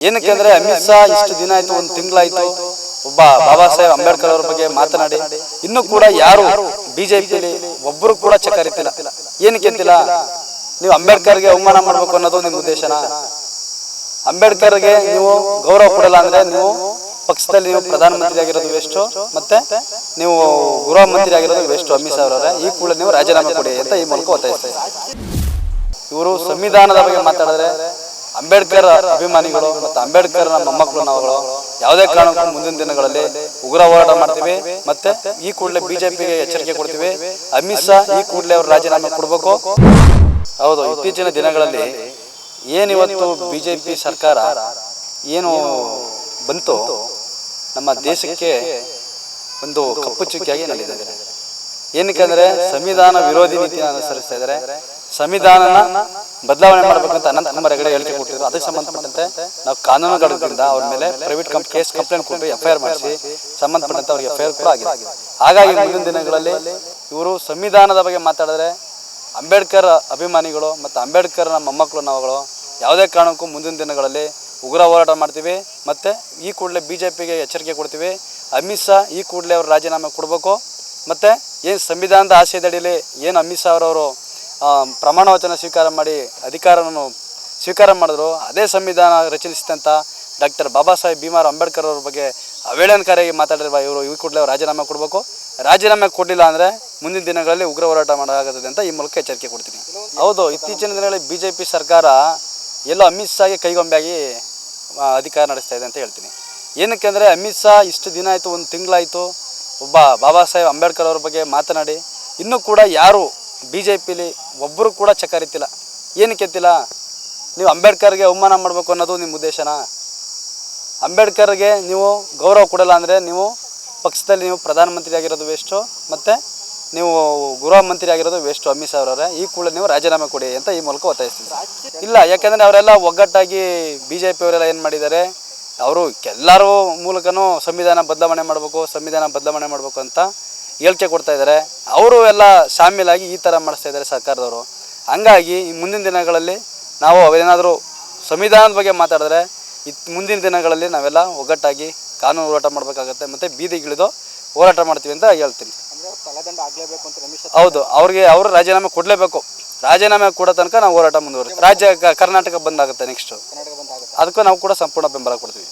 ಏನಕ್ಕೆ ಅಂದ್ರೆ ಅಮಿತ್ ಶಾ ಇಷ್ಟು ದಿನ ಆಯ್ತು, ಒಂದು ತಿಂಗಳಾಯ್ತು, ಒಬ್ಬ ಬಾಬಾ ಸಾಹೇಬ್ ಅಂಬೇಡ್ಕರ್ ಅವ್ರ ಬಗ್ಗೆ ಮಾತನಾಡಿ, ಇನ್ನು ಕೂಡ ಯಾರು ಬಿಜೆಪಿಲಿ ಒಬ್ಬರು ಕೂಡ ಚಕರಿತಿಲ್ಲ. ಏನಕ್ಕೆ ಅಂತಿಲ್ಲ? ನೀವು ಅಂಬೇಡ್ಕರ್ಗೆ ಅವಮಾನ ಮಾಡ್ಬೇಕು ಅನ್ನೋದು ನಿಮ್ಮ ಉದ್ದೇಶನ? ಅಂಬೇಡ್ಕರ್ಗೆ ನೀವು ಗೌರವ ಕೊಡಲ್ಲ ಅಂದ್ರೆ ನೀವು ಪಕ್ಷದಲ್ಲಿ ನೀವು ಪ್ರಧಾನಮಂತ್ರಿ ಆಗಿರೋದು ವೇಸ್ಟ್ ಮತ್ತೆ ನೀವು ಗೃಹ ಮಂತ್ರಿ ಆಗಿರೋದು ವೇಸ್ಟ್ ಅಮಿತ್ ಶಾ ಅವರ ಈ ಕೂಡ ನೀವು ರಾಜೀನಾಮೆ ಕೊಡಿ ಅಂತ ಈ ಮೂಲಕ ಒತ್ತಾಯಿಸ್ತಾ ಇದ್ದಾರೆ ಇವರು ಸಂವಿಧಾನದ ಬಗ್ಗೆ ಮಾತಾಡಿದ್ರೆ ಅಂಬೇಡ್ಕರ್ ಅಭಿಮಾನಿಗಳು ಮತ್ತು ಅಂಬೇಡ್ಕರ್ ನಮ್ಮ ಮಕ್ಕಳು ನಾವುಗಳು ಯಾವುದೇ ಕಾರಣಕ್ಕೂ ಮುಂದಿನ ದಿನಗಳಲ್ಲಿ ಉಗ್ರ ಹೋರಾಟ ಮಾಡ್ತೀವಿ ಮತ್ತೆ ಈ ಕೂಡಲೇ ಬಿಜೆಪಿಗೆ ಎಚ್ಚರಿಕೆ ಕೊಡ್ತೀವಿ. ಅಮಿತ್ ಶಾ ಈ ಕೂಡಲೇ ಅವರು ರಾಜೀನಾಮೆ ಕೊಡಬೇಕು. ಹೌದು, ಇತ್ತೀಚಿನ ದಿನಗಳಲ್ಲಿ ಏನಿವತ್ತು ಬಿಜೆಪಿ ಸರ್ಕಾರ ಏನು ಬಂತು ನಮ್ಮ ದೇಶಕ್ಕೆ ಒಂದು ಕಪ್ಪು ಚುಕ್ಕಿಯಾಗಿ ನಡೆದಿದೆ ಏನಕ್ಕೆ ಅಂದ್ರೆ ಸಂವಿಧಾನ ವಿರೋಧಿ ನೀತಿಯನ್ನು ಅನುಸರಿಸ್ತಾ ಇದ್ದಾರೆ. ಸಂವಿಧಾನನ ಬದಲಾವಣೆ ಮಾಡಬೇಕಂತ ಅನಂತ ಕುಮಾರ್ ಹೆಗಡೆ ಹೇಳಿಕೆ ಕೊಟ್ಟಿದ್ರು. ಅದಕ್ಕೆ ಸಂಬಂಧಪಟ್ಟಂತೆ ನಾವು ಕಾನೂನುಗಳಿಂದ ಅವ್ರ ಮೇಲೆ ಪ್ರೈವೇಟ್ ಕಂಪ್ ಕೇಸ್ ಕಂಪ್ಲೇಂಟ್ ಕೊಟ್ಟು ಎಫ್ ಐ ಆರ್ ಮಾಡಿಸಿ, ಸಂಬಂಧಪಟ್ಟಂತೆ ಅವ್ರಿಗೆ ಎಫ್ ಐ ಆರ್ ಕೂಡ ಆಗಿದೆ. ಹಾಗಾಗಿ ಮುಂದಿನ ದಿನಗಳಲ್ಲಿ ಇವರು ಸಂವಿಧಾನದ ಬಗ್ಗೆ ಮಾತಾಡಿದ್ರೆ ಅಂಬೇಡ್ಕರ್ ಅಭಿಮಾನಿಗಳು ಮತ್ತು ಅಂಬೇಡ್ಕರ್ ನಮ್ಮ ಮೊಮ್ಮಕ್ಕಳು, ನಾವುಗಳು ಯಾವುದೇ ಕಾರಣಕ್ಕೂ ಮುಂದಿನ ದಿನಗಳಲ್ಲಿ ಉಗ್ರ ಹೋರಾಟ ಮಾಡ್ತೀವಿ ಮತ್ತು ಈ ಕೂಡಲೇ ಬಿ ಜೆ ಪಿಗೆ ಎಚ್ಚರಿಕೆ ಕೊಡ್ತೀವಿ. ಅಮಿತ್ ಶಾ ಈ ಕೂಡಲೇ ಅವರು ರಾಜೀನಾಮೆ ಕೊಡಬೇಕು. ಮತ್ತು ಏನು ಸಂವಿಧಾನದ ಆಶಯದಡಿಯಲ್ಲಿ ಏನು ಅಮಿತ್ ಶಾ ಅವರವರು ಪ್ರಮಾಣ ವಚನ ಸ್ವೀಕಾರ ಮಾಡಿ ಅಧಿಕಾರವನ್ನು ಸ್ವೀಕಾರ ಮಾಡಿದ್ರು. ಅದೇ ಸಂವಿಧಾನ ರಚಿಸಿದಂಥ ಡಾಕ್ಟರ್ ಬಾಬಾ ಸಾಹೇಬ್ ಭೀಮಾರ್ ಅಂಬೇಡ್ಕರ್ ಅವ್ರ ಬಗ್ಗೆ ಅವೇಳನಕಾರಿಯಾಗಿ ಮಾತಾಡಿರುವ ಇವರು ಇವ್ರು ಕೂಡಲೇ ರಾಜೀನಾಮೆ ಕೊಡಬೇಕು. ರಾಜೀನಾಮೆ ಕೊಡಲಿಲ್ಲ ಅಂದರೆ ಮುಂದಿನ ದಿನಗಳಲ್ಲಿ ಉಗ್ರ ಹೋರಾಟ ಮಾಡಲಾಗುತ್ತದೆ ಅಂತ ಈ ಮೂಲಕ ಎಚ್ಚರಿಕೆ ಕೊಡ್ತೀನಿ. ಹೌದು, ಇತ್ತೀಚಿನ ದಿನಗಳಲ್ಲಿ ಬಿ ಜೆ ಪಿ ಸರ್ಕಾರ ಎಲ್ಲೋ ಅಮಿತ್ ಶಾಗೆ ಕೈಗೊಂಬೆಯಾಗಿ ಅಧಿಕಾರ ನಡೆಸ್ತಾ ಇದೆ ಅಂತ ಹೇಳ್ತೀನಿ. ಏನಕ್ಕೆ ಅಂದರೆ ಅಮಿತ್ ಶಾ ಇಷ್ಟು ದಿನ ಆಯಿತು, ಒಂದು ತಿಂಗಳಾಯಿತು, ಒಬ್ಬ ಬಾಬಾ ಸಾಹೇಬ್ ಅಂಬೇಡ್ಕರ್ ಅವ್ರ ಬಗ್ಗೆ ಮಾತನಾಡಿ, ಇನ್ನೂ ಕೂಡ ಯಾರು ಬಿ ಜೆ ಪಿಲಿ ಒಬ್ಬರು ಕೂಡ ಚಕರಿತಿಲ್ಲ. ಏನಕ್ಕೆ ಎತ್ತಿಲ್ಲ ನೀವು ಅಂಬೇಡ್ಕರ್ಗೆ ಅವಮಾನ ಮಾಡಬೇಕು ಅನ್ನೋದು ನಿಮ್ಮ ಉದ್ದೇಶನಾ? ಅಂಬೇಡ್ಕರ್ಗೆ ನೀವು ಗೌರವ ಕೊಡಲ್ಲ ಅಂದರೆ ನೀವು ಪಕ್ಷದಲ್ಲಿ ನೀವು ಪ್ರಧಾನಮಂತ್ರಿ ಆಗಿರೋದು ವೇಸ್ಟು ಮತ್ತು ನೀವು ಗೃಹ ಮಂತ್ರಿ ಆಗಿರೋದು ವೇಸ್ಟು ಅಮಿತ್ ಶಾ ಅವರವರೇ ಈ ಕೂಡ ನೀವು ರಾಜೀನಾಮೆ ಕೊಡಿ ಅಂತ ಈ ಮೂಲಕ ಒತ್ತಾಯಿಸ್ತೀನಿ ಇಲ್ಲ, ಯಾಕೆಂದರೆ ಅವರೆಲ್ಲ ಒಗ್ಗಟ್ಟಾಗಿ ಬಿ ಜೆ ಪಿಯವರೆಲ್ಲ ಏನು ಮಾಡಿದ್ದಾರೆ? ಅವರು ಎಲ್ಲರೂ ಮೂಲಕನೂ ಸಂವಿಧಾನ ಬದಲಾವಣೆ ಮಾಡಬೇಕು, ಸಂವಿಧಾನ ಬದಲಾವಣೆ ಮಾಡಬೇಕು ಅಂತ ಹೇಳಿಕೆ ಕೊಡ್ತಾ ಇದ್ದಾರೆ. ಅವರು ಎಲ್ಲ ಶಾಮೀಲಾಗಿ ಈ ಥರ ಮಾಡಿಸ್ತಾ ಇದ್ದಾರೆ ಸರ್ಕಾರದವರು. ಹಂಗಾಗಿ ಈ ಮುಂದಿನ ದಿನಗಳಲ್ಲಿ ನಾವು ಅವೇನಾದರೂ ಸಂವಿಧಾನದ ಬಗ್ಗೆ ಮಾತಾಡಿದ್ರೆ ಇತ್ ಮುಂದಿನ ದಿನಗಳಲ್ಲಿ ನಾವೆಲ್ಲ ಒಗ್ಗಟ್ಟಾಗಿ ಕಾನೂನು ಹೋರಾಟ ಮಾಡಬೇಕಾಗತ್ತೆ ಮತ್ತು ಬೀದಿಗಿಳಿದು ಹೋರಾಟ ಮಾಡ್ತೀವಿ ಅಂತ ಹೇಳ್ತೀನಿ. ಹೌದು ಅವ್ರಿಗೆ ಅವರು ರಾಜೀನಾಮೆ ಕೊಡಲೇಬೇಕು. ರಾಜೀನಾಮೆ ಕೊಡೋ ತನಕ ನಾವು ಹೋರಾಟ ಮುಂದುವರೆ ರಾಜ್ಯ ಕರ್ನಾಟಕ ಬಂದಾಗುತ್ತೆ ನೆಕ್ಸ್ಟು ಅದಕ್ಕೂ ನಾವು ಕೂಡ ಸಂಪೂರ್ಣ ಬೆಂಬಲ ಕೊಡ್ತೀವಿ.